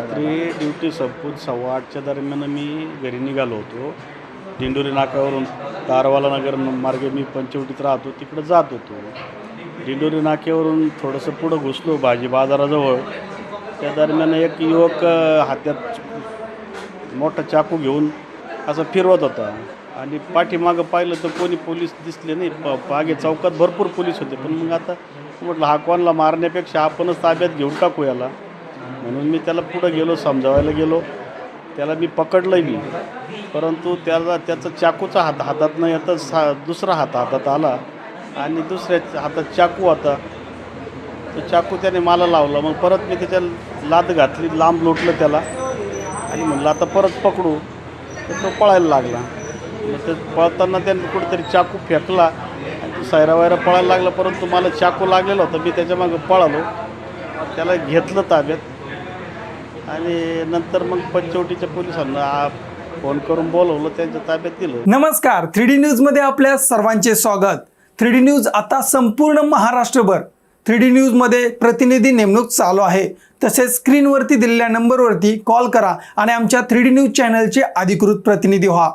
रात्री ड्युटी संपून सव्वा आठच्या दरम्यान मी घरी निघालो होतो. दिंडोरी नाक्यावरून तारवाला नगर मार्गे मी पंचवटीत राहतो तिकडं जात होतो. दिंडोरी नाक्यावरून थोडंसं पुढं घुसलो भाजी बाजाराजवळ. त्या दरम्यान एक युवक हातात मोठा चाकू घेऊन असं फिरवत होता. आणि पाठीमागं पाहिलं तर कोणी पोलीस दिसले नाही. प मागे चौकात भरपूर पोलीस होते. पण मग आता म्हटलं हा कोणला मारण्यापेक्षा आपणच ताब्यात घेऊन टाकू याला. म्हणून मी त्याला पुढं गेलो समजावायला गेलो. त्याला मी पकडलंय मी. परंतु त्याला त्याचा चाकूचा हात हातात न येता सा दुसरा हात हातात आला आणि दुसऱ्या हातात चाकू होता तो चाकू त्याने मला लावला. मग परत मी त्याच्या लाद घातली लांब लोटलं त्याला. आणि म्हणलं आता परत पकडू. तर तो पळायला लागला. मग ते पळताना त्याने कुठेतरी चाकू फेकला आणि तो सायरावायरा पळायला लागला. परंतु मला चाकू लागलेला होता. मी त्याच्यामागं पळालो. त्याला घेतलं ताब्यात. आणि नंतर मग पंचवटीच्या पोलिसांना फोन करून बोलवलं त्यांच्या ताब्यात दिलं. नमस्कार थ्री डी न्यूजमध्ये आपल्या सर्वांचे स्वागत. थ्री डी न्यूज आता संपूर्ण महाराष्ट्रभर. थ्री डी न्यूजमध्ये प्रतिनिधी नेमणूक चालू आहे. तसेच स्क्रीनवरती दिलेल्या नंबरवरती कॉल करा आणि आमच्या थ्री डी न्यूज चॅनलचे अधिकृत प्रतिनिधी व्हा.